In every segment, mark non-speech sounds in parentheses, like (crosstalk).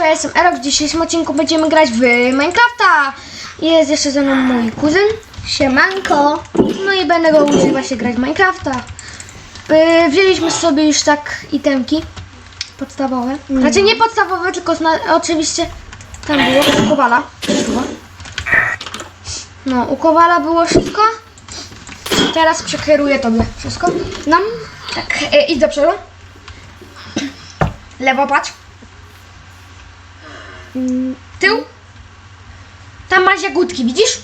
Siemaneczko, ja jestem Erok. W dzisiejszym odcinku będziemy grać w Minecrafta. Jest jeszcze ze mną mój kuzyn. Siemanko. No i będę go uczyć właśnie grać w Minecrafta. Yy, wzięliśmy sobie już tak itemki podstawowe. Znaczy nie podstawowe, tylko oczywiście tam było u Kowala. No, u Kowala było wszystko. Teraz przekieruję tobie wszystko. Nam. Tak, yy, idź do przodu. Lewo patrz. Tył. Tam masz jagódki, widzisz?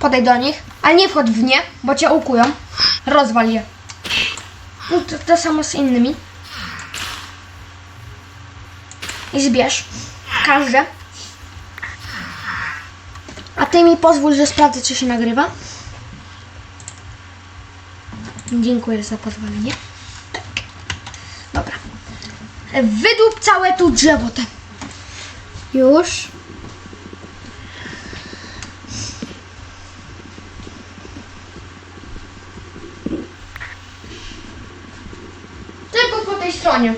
Podaj do nich, ale nie wchodź w nie, bo cię ukują. Rozwal je. No to, to samo z innymi. I zbierz. Każde. A ty mi pozwól, że sprawdzę, czy się nagrywa. Dziękuję za pozwolenie. Tak. Dobra. Wydłup całe tu drzewo te. Już. Tylko po tej stronie.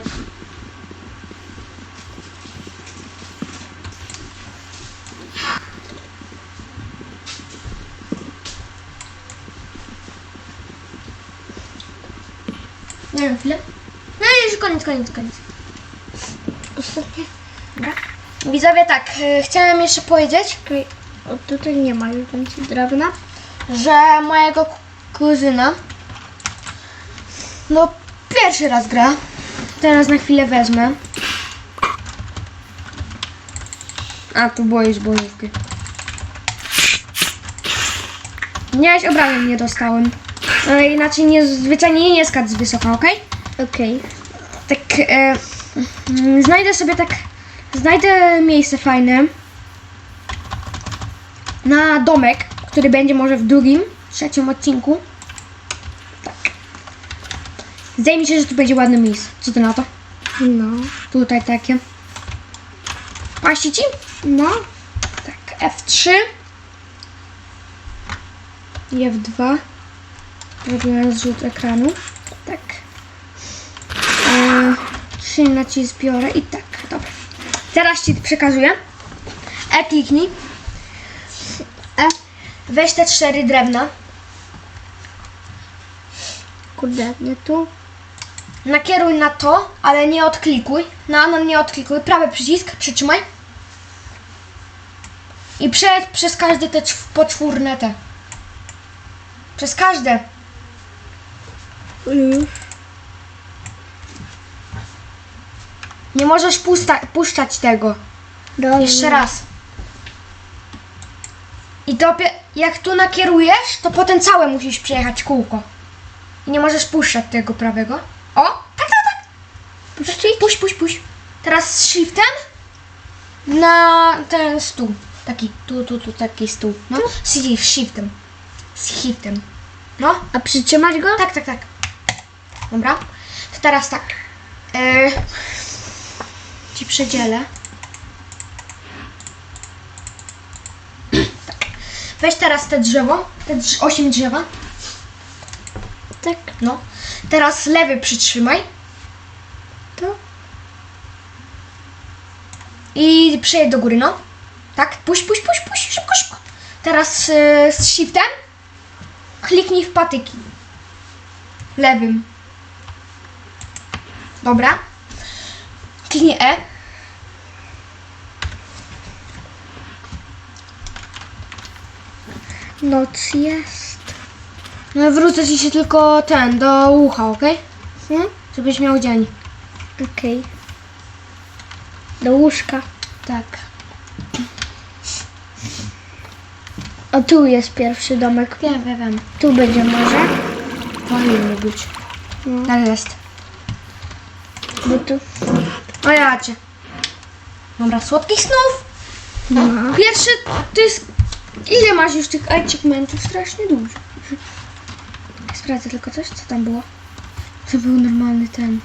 Nie chwilę. No i już koniec, koniec, koniec. Ostatnie. Dobra. Widzowie, tak, y, chciałem jeszcze powiedzieć, Okej. O, tutaj nie ma już więcej drewna. że mojego ku- kuzyna no pierwszy raz gra. Teraz na chwilę wezmę. A, tu boisz bożówki. Miałeś obrażeń, nie dostałem. No inaczej nie, zwyczajnie nie skacz z wysoka, okej? Okej. tak e, mm, znajdę sobie tak znajdę miejsce fajne na domek, który będzie może w drugim, trzecim odcinku. Tak. Zdaje mi się, że tu będzie ładne miejsce. Co ty na to? No. Tutaj takie. Paści ci? No. Tak, F3 i F2. Robimy zrzut ekranu. Tak. E, Trzy nacisk biorę i tak, Teraz ci przekazuję. E kliknij. E. Weź te cztery drewna. Kurde, nie tu. Nakieruj na to, ale nie odklikuj. No, no nie odklikuj. Prawy przycisk, przytrzymaj. I przejdź przez każde te czw- poczwórne te. Przez każde. Już. Nie możesz pusta- puszczać tego. Jeszcze raz. I to pie- jak tu nakierujesz, to potem całe musisz przejechać kółko. I nie możesz puszczać tego prawego. O! Tak, tak, tak. Puść, puść, puść, puść. Teraz z shiftem na ten stół. Taki, tu, tu, tu, taki stół. No, z shiftem. Z shiftem. No, A przytrzymać go? tak, tak, tak. Dobra. To teraz tak. E, ci przedzielę. Tak. Weź teraz te drzewo, te drz- osiem drzewa. Tak. No. Teraz lewy przytrzymaj. To. I przejedź do góry, no. Tak, puść, puść, puść, puść, szybko, szybko. Teraz e, z shiftem kliknij w patyki. Lewym. Dobra. Kliknij E. Noc jest. No wrócę ci się tylko ten, do ucha, okej? Hmm? Żebyś miał dzień. Okej. Do łóżka. Tak. O, tu jest pierwszy domek. Wiem, wiem, wiem. Tu będzie może. Powinno być. No. Tak jest. Bo tu. O ja cię. Dobra, słodkich snów. No. Pierwszy to jest... Ile masz już tych achievementów? Strasznie dużo. Sprawdzę tylko coś, co tam było. To był normalny ten...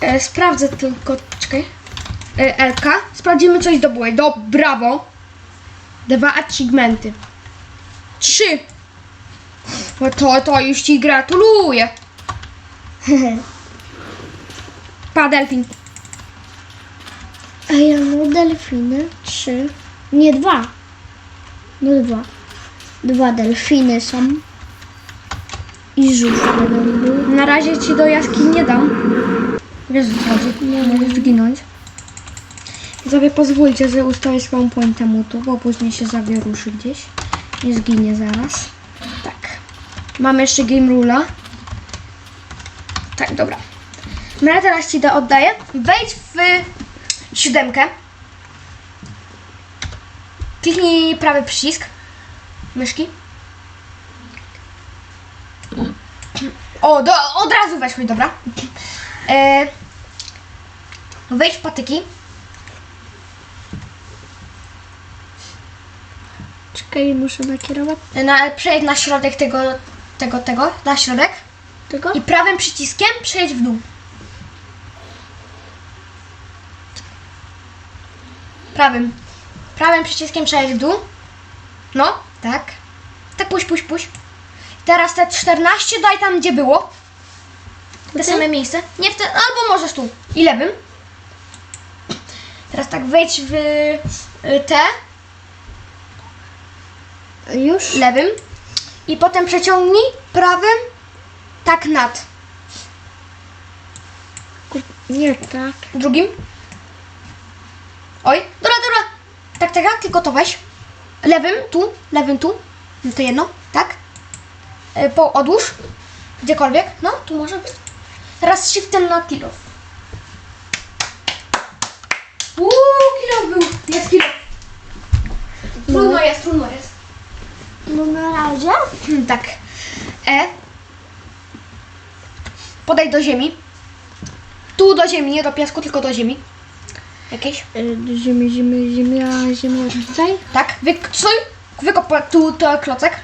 E, sprawdzę tylko... Czekaj. E, Elka. Sprawdzimy coś zdobyłeś. Do brawo. Dwa achievementy. Trzy. No to, to już ci gratuluję. (laughs) Pa, delfin. A ja mam delfiny. Trzy. Nie dwa. No dwa. Dwa delfiny są. I żółw jeden był. Na razie ci do jaskini nie dam. Wiesz, co chodzi? Nie możesz zginąć. Sobie pozwólcie, że ustawię spawn point temu tu, bo później się zawieruszy gdzieś. Nie zginie zaraz. Tak. Mamy jeszcze game rula. Tak, dobra. Ja teraz ci da oddaję. Wejdź w siódemkę. Kliknij prawy przycisk myszki. O, do, od razu weźmy, dobra. E, wejdź w patyki. Czekaj, muszę nakierować Na, przejdź na środek tego, tego, tego, na środek. tego. I prawym przyciskiem przejdź w dół. Prawym. Prawym przyciskiem przejdź w dół. No, tak. Tak, puść, puść, puść. Teraz te 14 daj tam, gdzie było. Te Tu? same miejsce. Nie w te, albo możesz tu. I lewym. Teraz tak, wejdź w y, te, Już? lewym. I potem przeciągnij prawym, tak nad. Nie tak. Drugim. Oj, dobra, dobra. Tak, tak, tak, tylko to weź. Lewym, tu, lewym, tu. No to jedno, tak. E, Po, odłóż. Gdziekolwiek. No, tu może być. Teraz shiftem na kilo. Uuu, kilo był. Jest kilo. Trudno jest, trudno jest. No na razie. Hmm, tak. E. Podaj do ziemi. Tu do ziemi, nie do piasku, tylko do ziemi. Jakieś? Y, Do ziemi, ziemi, ziemia, ziemia tutaj. Tak, wy, stój, wykop tu to klocek.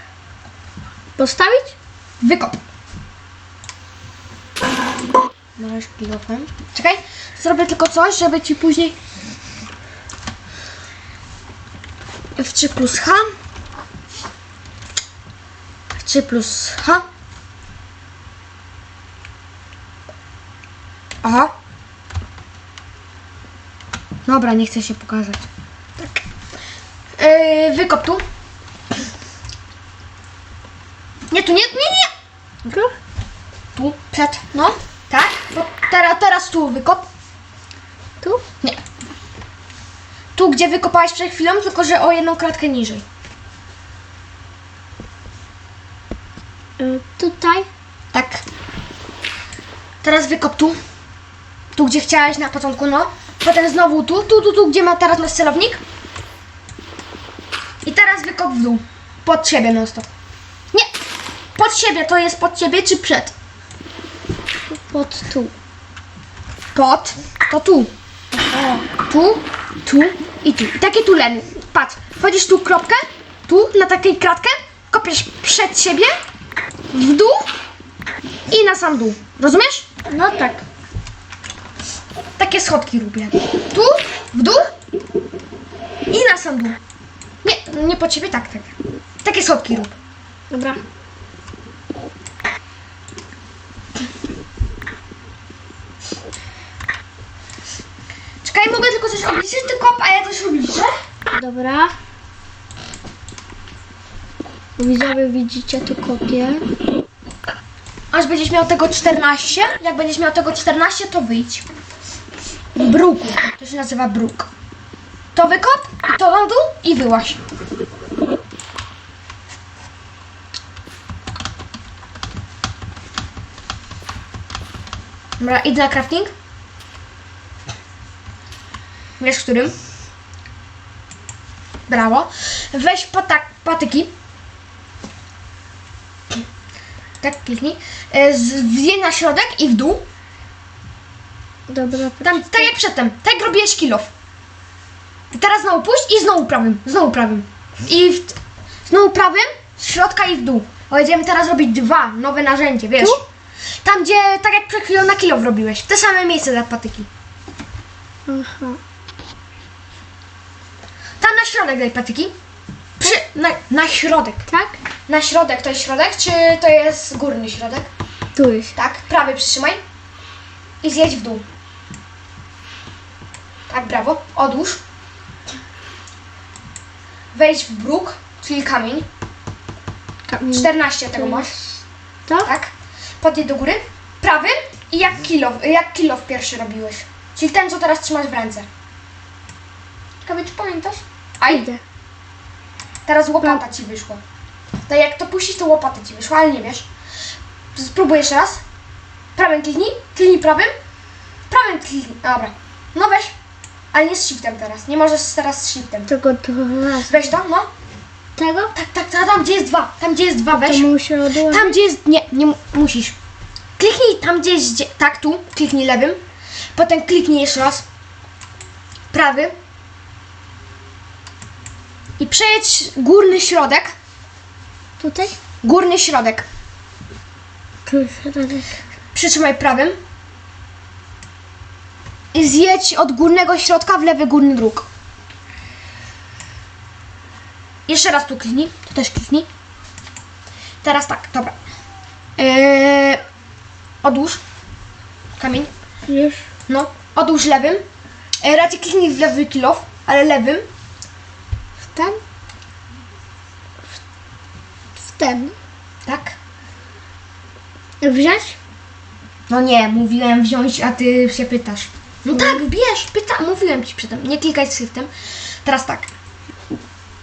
Postawić? Wykop. Możesz kilofem. Czekaj, zrobię tylko coś, żeby ci później... F3 plus H. F3 plus H. Aha. Dobra, nie chcę się pokazać. Tak. Yy, wykop tu. Nie, tu nie, nie, nie. Tu? Tu, przed, no, tak. Bo teraz, teraz tu wykop. Tu? Nie. Tu, gdzie wykopałeś przed chwilą, tylko że o jedną kratkę niżej. Y, Tutaj. Tak. Teraz wykop tu. Tu, gdzie chciałeś na początku, no. Potem znowu tu, tu, tu, tu, gdzie ma teraz nasz celownik. I teraz wykop w dół. Pod siebie non stop. Nie! Pod siebie, to jest pod siebie czy przed? Pod tu. Pod, to tu. O, tu, tu i tu. I takie tu len. Patrz, wchodzisz tu kropkę, tu na takiej kratkę, kopiesz przed siebie, w dół i na sam dół. Rozumiesz? No tak. Takie schodki robię. Tu, w dół i na sam dół. Nie, nie pod siebie, tak, tak. Takie schodki rób. Dobra. Czekaj, mogę tylko coś obliczyć, ty kop, a ja coś obliczę. Dobra. Widzowie, widzicie, tu kopię. Aż będziesz miał tego 14. Jak będziesz miał tego 14, to wyjdź. Bruku. To się nazywa bruk. To wykop, to na i wyłaś. Dobra, idę na crafting. Wiesz, którym? Brawo. Weź patak, patyki. Tak, kliknij. E, Zjedź na środek i w dół. Dobra, Tam, tak jak przedtem. Tak jak robiłeś kilof. Teraz znowu puść i znowu prawym. Znowu prawym. I w, znowu prawym, z środka i w dół. Bo będziemy teraz robić dwa nowe narzędzie, wiesz? Tu? Tam, gdzie tak jak przed chwilą na kilof robiłeś. W te same miejsce dla patyki. Aha. Tam na środek daj patyki. Przy, na, na środek. Tak? Na środek to jest środek, czy to jest górny środek? Tu jest. Tak, prawy przytrzymaj. I zjedź w dół. Tak, brawo. Odłóż. Wejdź w bruk, czyli kamień. Kamień. 14 tego masz. Tak? Tak. Podjedź do góry. Prawym i jak kilo, jak kilo w pierwszy robiłeś. Czyli ten, co teraz trzymasz w ręce. Ciekawe, czy pamiętasz? Aj, Idę. teraz łopata ci wyszła. To jak to puścisz, to łopata ci wyszła, ale nie wiesz. Spróbuj jeszcze raz. Prawym kliknij, kliknij prawym. Prawym kliknij, dobra. No weź. Ale nie z shiftem teraz, nie możesz teraz z shiftem. Tylko to raz. Weź to, no. Tego? Tak, tak, tak, tam gdzie jest dwa. Tam gdzie jest dwa, To weź. muszę odłożyć. Tam gdzie jest. Nie, nie mu- musisz. Kliknij tam gdzie jest. Gdzie, tak, tu. Kliknij lewym. Potem kliknij jeszcze raz. Prawy. I przejedź górny środek. Tutaj? Górny środek. Tu środek. Przytrzymaj prawym. Zjedź od górnego środka w lewy górny dróg. Jeszcze raz tu kliknij. Tu też kliknij. Teraz tak, dobra. Yy, odłóż kamień. Już. No, odłóż lewym. Yy, raczej kliknij w lewy kilof, ale lewym. W ten? W, w ten. Tak. Wziąć? No nie, mówiłem wziąć, a ty się pytasz. No tak, bierz, pyta, mówiłem ci przedtem. Nie klikaj z shiftem. Teraz tak.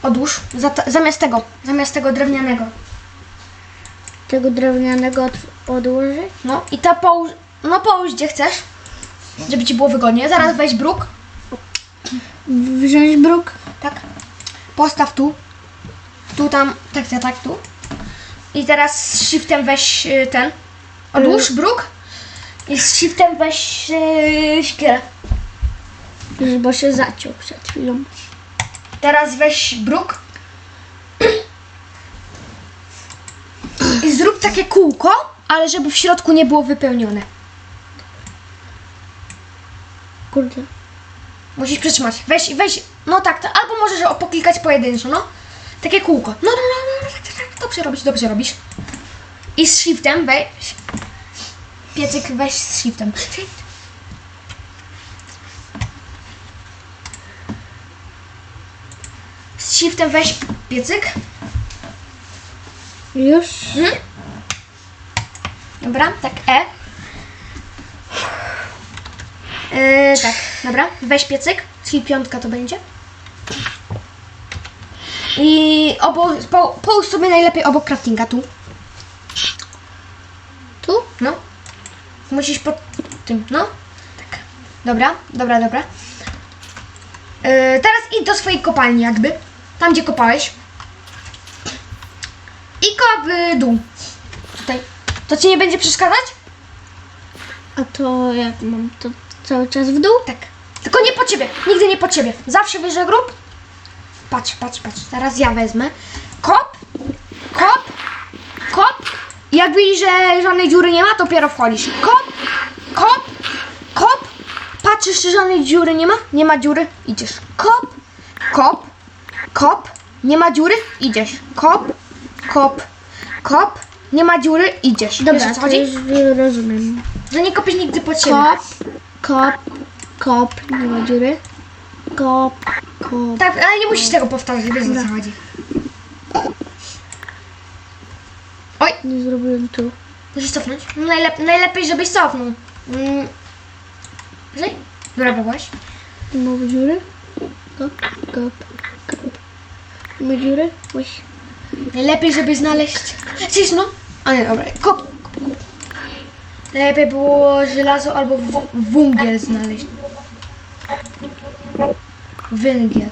Odłóż. Zata- zamiast tego, zamiast tego drewnianego. Tego drewnianego od, odłożyć? No i ta połóż, no połóż gdzie chcesz, żeby ci było wygodnie. Zaraz weź bruk, Wziąć bruk? tak. Postaw tu. Tu, tam, tak, tak, tak, tu. I teraz z shiftem weź y, ten. Odłóż bruk. I z shiftem weź yy, szkielet. Już, bo się zaciął przed chwilą. Teraz weź bruk. I zrób takie kółko, ale żeby w środku nie było wypełnione. Kurde. Musisz przytrzymać. Weź, weź, no tak, to, albo możesz poklikać pojedynczo, no. Takie kółko. No, no, no, no, tak, tak, tak. Dobrze robisz, dobrze robisz. I z shiftem weź. Piecyk weź z shiftem. Z shiftem weź piecyk. Już? Mhm. Dobra, tak, E. Yy, tak, dobra, weź piecyk, czyli piątka to będzie. I obok, po, połóż sobie najlepiej obok craftinga, tu. Tu? No. Musisz pod tym, no. Tak. Dobra, dobra, dobra. Yy, teraz idź do swojej kopalni jakby. Tam, gdzie kopałeś. I kop w dół. Tutaj. To ci nie będzie przeszkadzać? A to jak mam to cały czas w dół? Tak. Tylko nie po ciebie. Nigdy nie po ciebie. Zawsze wyżej grób. Patrz, patrz, patrz. Teraz ja wezmę. Kop. Jak widzisz, że żadnej dziury nie ma, to dopiero wchodzisz. Kop. Kop. Kop. Patrzysz, czy żadnej dziury nie ma? Nie ma dziury. Idziesz. Kop. Kop. Kop. Nie ma dziury? Idziesz. Kop. Kop. Kop. Nie ma dziury? Idziesz. Wiesz, o Dobra, co to chodzi? już rozumiem. Że nie kopiesz nigdy pod siebie. Kop, kop, kop, nie ma dziury. Kop, kop. Tak, ale nie musisz tego powtarzać, wiesz o co chodzi. Nie zrobiłem tu. musisz cofnąć. No najlep najlepiej, żebyś cofnął. Mm. Wyżej? Dobra, byłaś. Nie ma dziury. Kop, kop, kop. Nie ma dziury? Łyś. Najlepiej, żeby znaleźć... Gdzieś no. A nie, dobra. Kop. kop, kop. Najlepiej było żelazo albo węgiel znaleźć. Węgiel.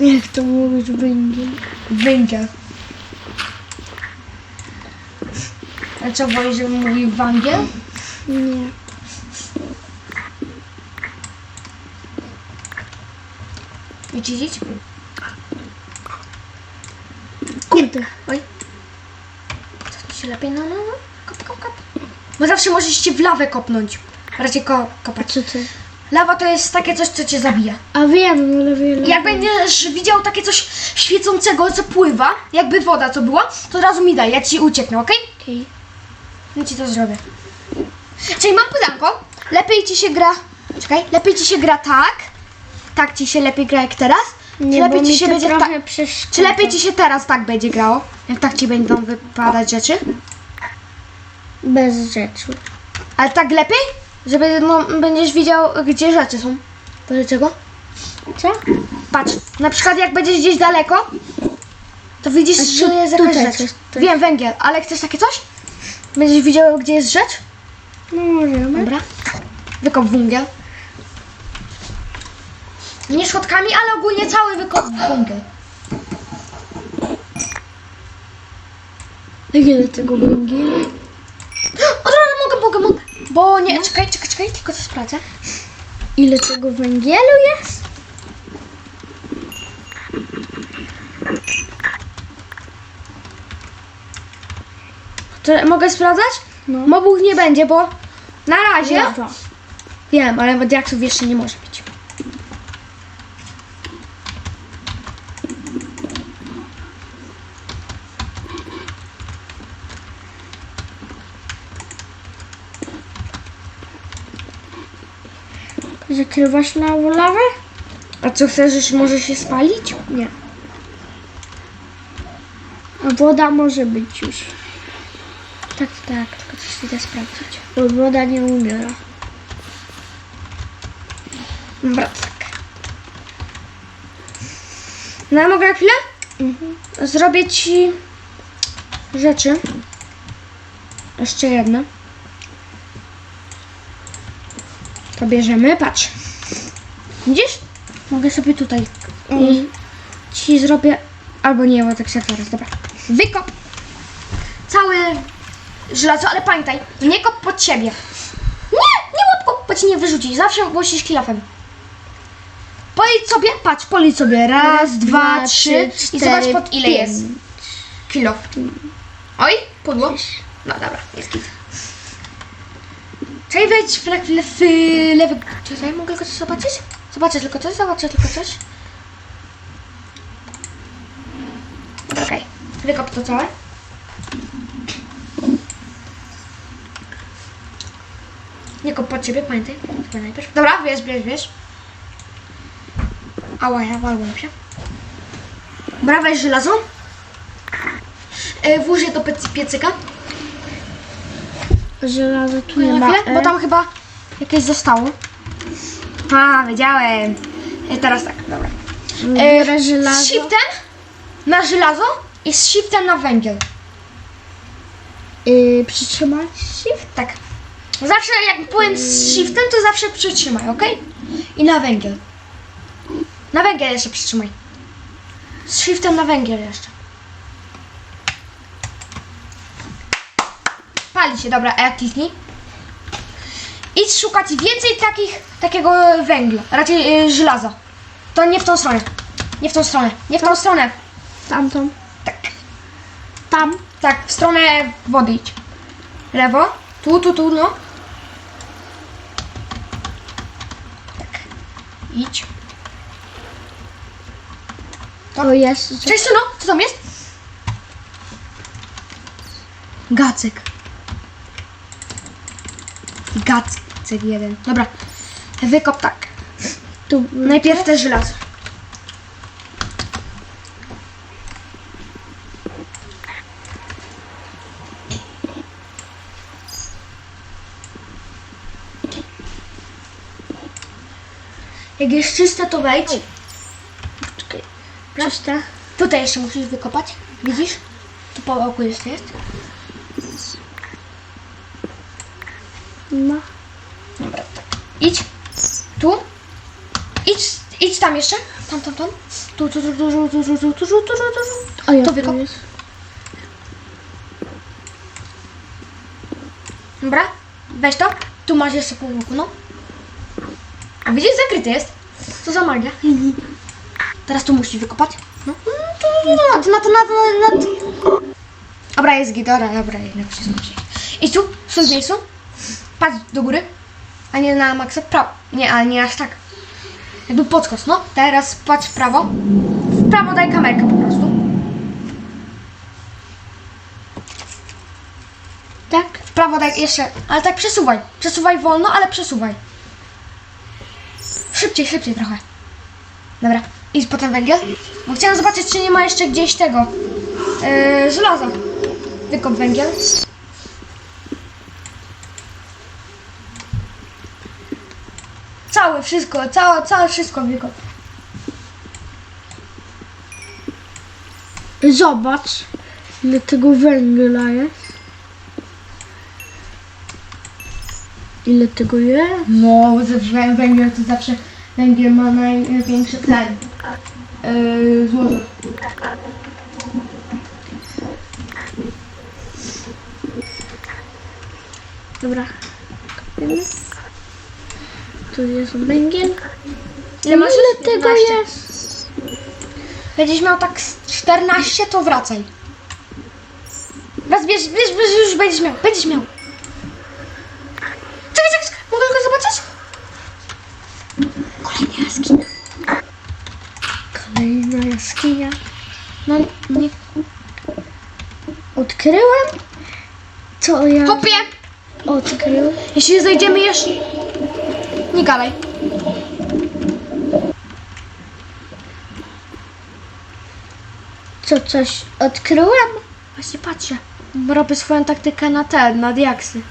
Jak to mówisz węgiel? Węgiel. A co, wolisz, żebym mówił węgiel? Nie. Wycidzić? Kurde. Oj. Cofnij się lepiej, no, no, no. Kop, kop, kop. Bo zawsze możesz cię w lawę kopnąć. Raczej ko kopać. co to? Lawa to jest takie coś, co cię zabija. A wiem, ale wiele. Jak będziesz widział takie coś świecącego, co pływa, jakby woda co była, to od razu mi daj, ja ci ucieknę, okej? Okej. Ja ci to zrobię. Czyli mam pytanko. Lepiej ci się gra Czekaj, lepiej ci się gra tak? Tak ci się lepiej gra jak teraz? Czy Nie, lepiej bo ci się będzie. Czy lepiej ci się teraz tak będzie grało? Jak tak ci będą wypadać rzeczy? Bez rzeczy. Ale tak lepiej? Żeby no, będziesz widział, gdzie rzeczy są. Dlaczego? Co? Patrz, na przykład jak będziesz gdzieś daleko, to widzisz, że jest jakaś rzecz. Wiem, węgiel, ale chcesz takie coś? Będziesz widział, gdzie jest rzecz? No możemy. Dobra. Wykop węgiel. Nie schodkami, ale ogólnie cały wykop węgiel. Ile tego węgiela? Od razu mogę, mogę, mogę. Bo nie, czekaj, czekaj, czekaj, tylko to sprawdzę. Ile tego węgielu jest? To mogę sprawdzać? No. Mobów nie będzie, bo na razie... Dwa. Wiem, ale diaksów jeszcze nie może być. Zakrywasz na lawę? A co chcesz, że może się spalić? Nie. A woda może być już. Tak, tak, tylko coś idę sprawdzić. Bo woda nie umiera. Dobra, tak. No, mogę na chwilę? Mhm. Zrobię ci rzeczy. Jeszcze jedno. To bierzemy, patrz. Widzisz? Mogę sobie tutaj. I ci zrobię. Albo nie, bo tak się teraz, dobra. Wykop. Całe żelazo, ale pamiętaj, nie kop pod siebie. Nie, nie łapko, bo ci nie wyrzuci. Zawsze głosisz kilofem. Policz sobie, patrz, policz sobie. Raz, dwa, trzy i zobacz pod ile jest. Kilo. Oj, podło. No dobra, jest git. Czekaj, wejdź w, le- w, le- w lewy... Czekaj, mogę tylko coś zobaczyć? Zobaczę tylko coś, zobaczę tylko coś. Dobra, Okej, wykop to całe. Nie kop pod ciebie, pamiętaj. Chyba najpierw. Dobra, wiesz, wiesz, wiesz. Ała, ja walłem się. Dobra, weź żelazo. E, Włóż je do piecy- piecyka. Żelazo tu Nie ma. chwilę, bo tam chyba jakieś zostało. A, wiedziałem. E, teraz tak, dobra. Biorę Z żelazo. shiftem na żelazo i z shiftem na węgiel. Yy, przytrzymać shift. Tak. Zawsze jak powiem z shiftem, to zawsze przytrzymaj, ok? I na węgiel. Na węgiel jeszcze przytrzymaj. Z shiftem na węgiel jeszcze. Pali się, dobra, a jak kliknij? Idź szukać więcej takich, takiego węgla, raczej y, żelaza. To nie w tą stronę. Nie w tą stronę. Nie w tą stronę. Tamtą. Tak. Tam. Tak, w stronę wody idź. Lewo. Tu, tu, tu, no. Idź. O jest. Cześć, syno, co tam jest? Gacek. Gacek jeden. Dobra. Wykop tak. Tu. Najpierw te żelazo. Jak jest czyste, to wejdź. Czekaj. Prosta. Tutaj jeszcze musisz wykopać. Widzisz? Tu po oku jeszcze jest. No. Dobra, tak. Idź. Tu. Idź, idź tam jeszcze. Tam, tam, tam. Tu, tu, tu, tu, tu, tu, tu, tu, tu, tu, tu, tu. O ja To wykop. jest. Dobra, weź to. Tu masz jeszcze pół łuku, no. A widzisz, zakryty jest. Co za magia. Teraz tu musisz wykopać. No. Na to, na to, na to. Dobra, jest gitara, dobra, jednak się zmusi. I tu, w tym miejscu. Patrz do góry. A nie na maksa. Prawo. Nie, ale nie aż tak. Jakby podskos, no. Teraz patrz w prawo. W prawo daj kamerkę po prostu. Tak. W prawo daj jeszcze, ale tak przesuwaj. Przesuwaj wolno, ale przesuwaj. Szybciej, szybciej trochę. Dobra, idź potem węgiel. Bo chciałam zobaczyć, czy nie ma jeszcze gdzieś tego yy, żelaza. Wykop węgiel. Cały, wszystko, całe, całe wszystko wykop. Zobacz, ile tego węgla jest. Ile tego jest? No, węgiel to zawsze węgiel ma największy ten yy, złożek. Dobra. Tu jest węgiel. Ile masz? Ile tego 15. jest? Będziesz miał tak z 14, to wracaj. Raz bierz, bierz, bierz, już będziesz miał, będziesz miał. Czekaj, czekaj, czekaj, mogę go zobaczyć? Kolejna jaskinia. Kolejna jaskinia. No, nie. Odkryłem? Co ja Hopie! odkrył? Jeśli znajdziemy jeszcze... Nie gadaj. Co, coś odkryłem? Właśnie patrzę. Robię swoją taktykę na te, na diaksy.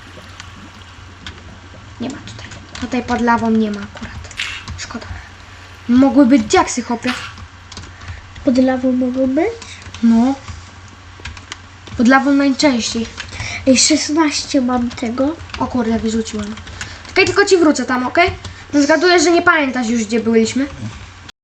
Nie ma tutaj. Tutaj pod lawą nie ma akurat. Szkoda. Mogły być diaksy, chłopie. Pod lawą mogą być? No. Pod lawą najczęściej. Ej, 16 mam tego. O kurde, wyrzuciłem. Czekaj, tylko ci wrócę tam, okej? No Zgaduję, że nie pamiętasz już, gdzie byliśmy.